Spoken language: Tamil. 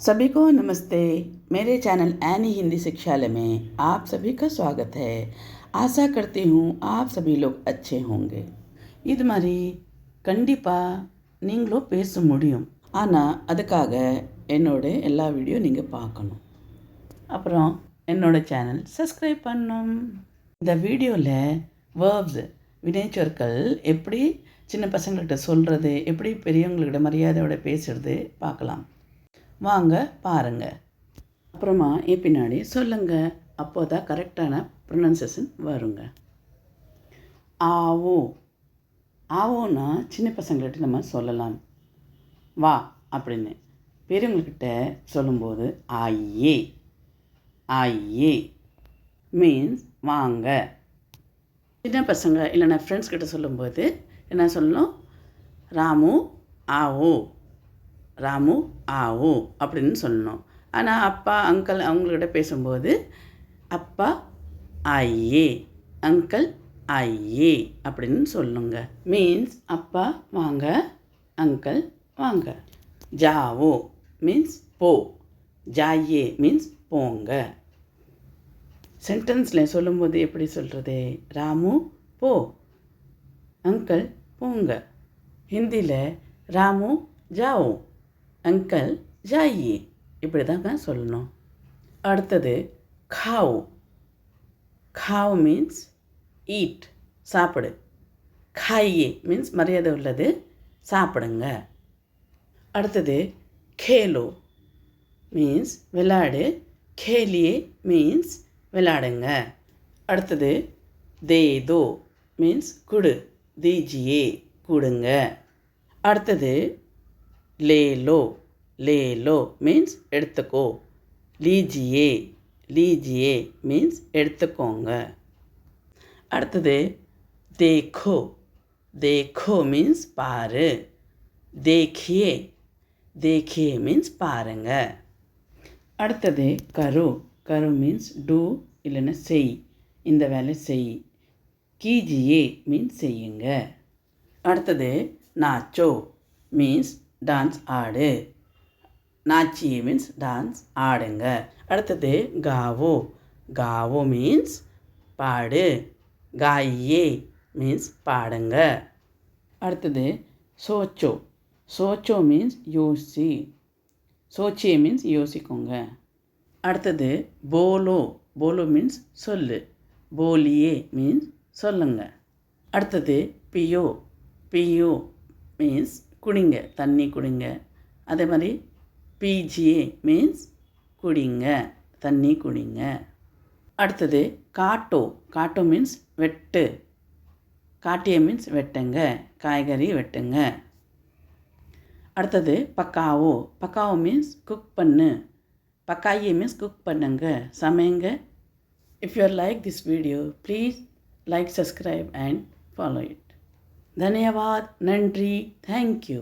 सभी को नमस्ते मेरे चैनल एनी हिंदी शिक्षालय में आप सभी का स्वागत है आशा करती हूँ आप सभी लोग अच्छे होंगे இது மாதிரி கண்டிப்பாக நீங்களும் பேச முடியும் ஆனால் அதுக்காக என்னோட எல்லா வீடியோ நீங்கள் பார்க்கணும் அப்புறம் என்னோட சேனல் சப்ஸ்கிரைப் பண்ணணும் இந்த வீடியோவில் வேர்ப்ஸ் வினைச்சொற்கள் எப்படி சின்ன பசங்கள்கிட்ட சொல்கிறது எப்படி பெரியவங்கள்கிட்ட மரியாதையோட பேசுறது பார்க்கலாம் வாங்க பாருங்க. அப்புறமா என் பின்னாடி சொல்லுங்க. அப்போ தான் கரெக்டான ப்ரொனன்சியேஷன் வருங்க. ஆவோ. ஆவோன்னா சின்ன பசங்கள்கிட்ட நம்ம சொல்லலாம். வா அப்படின்னு. பெரியவங்கக்கிட்ட சொல்லும்போது ஆயே. ஆயே மீன்ஸ் வாங்க. சின்ன பசங்க இல்லைன்னா ஃப்ரெண்ட்ஸ் கிட்ட சொல்லும்போது என்ன சொல்லணும்? ராமு ஆவோ. ராமு ஆவோ அப்படின்னு சொல்லணும். ஆனால் அப்பா அங்கிள் அவங்கள்கிட்ட பேசும்போது அப்பா ஐயே அங்கிள் ஐயே அப்படின்னு சொல்லுங்க. மீன்ஸ் அப்பா வாங்க அங்கிள் வாங்க. ஜாவோ மீன்ஸ் போ. ஜாயே மீன்ஸ் போங்க. சென்டென்ஸில் சொல்லும்போது எப்படி சொல்கிறது ராமு போ. அங்கிள் போங்க. ஹிந்தியில் ராமு ஜாவோ. அங்கிள் ஜாயே. இப்படி தாங்க சொல்லணும். அடுத்தது காவ். காவ் மீன்ஸ் ஈட் சாப்பிடு. காயே மீன்ஸ் மரியாதை உள்ளது சாப்பிடுங்க. அடுத்தது கேலோ மீன்ஸ் விளாடு கேலியே மீன்ஸ் விளாடுங்க அடுத்தது தேதோ மீன்ஸ் குடு. தேஜியே கொடுங்க. அடுத்தது லேலோ லேலோ மீன்ஸ் எடுத்துக்கோ. லீஜியே லீஜியே மீன்ஸ் எடுத்துக்கோங்க. அடுத்தது தேக்கோ தேக்கோ மீன்ஸ் பாரு. தேக்கியே தேக்கியே மீன்ஸ் பாருங்க. அடுத்தது கரு கரு மீன்ஸ் டூ இல்லைன்னா செய் இந்த வேலை செய். கீஜியே மீன்ஸ் செய்யுங்க. அடுத்தது நாச்சோ மீன்ஸ் டான்ஸ் ஆடு. நாச்சி மீன்ஸ் டான்ஸ் ஆடுங்க. அடுத்தது காவோ. காவோ மீன்ஸ் பாடு. காயே மீன்ஸ் பாடுங்க. அடுத்தது சோச்சோ. சோச்சோ மீன்ஸ் யோசி. சோச்சியே மீன்ஸ் யோசிக்கோங்க. அடுத்தது போலோ. போலோ மீன்ஸ் சொல்லு. போலியே மீன்ஸ் சொல்லுங்க. அடுத்தது பியோ. பியோ மீன்ஸ் குடிங்க தண்ணி குடிங்க. அதே மாதிரி பிஜிஏ மீன்ஸ் குடிங்க தண்ணி குடிங்க. அடுத்தது காட்டோ. காட்டோ மீன்ஸ் வெட்டு. காட்டிய மீன்ஸ் வெட்டுங்க காய்கறி வெட்டுங்க. அடுத்தது பக்காவோ. பக்காவோ மீன்ஸ் குக் பண்ணு. பக்காயி மீன்ஸ் குக் பண்ணுங்க. சமைங்க. If your like this video please like subscribe and follow it धन्यवाद नंरी थैंक यू।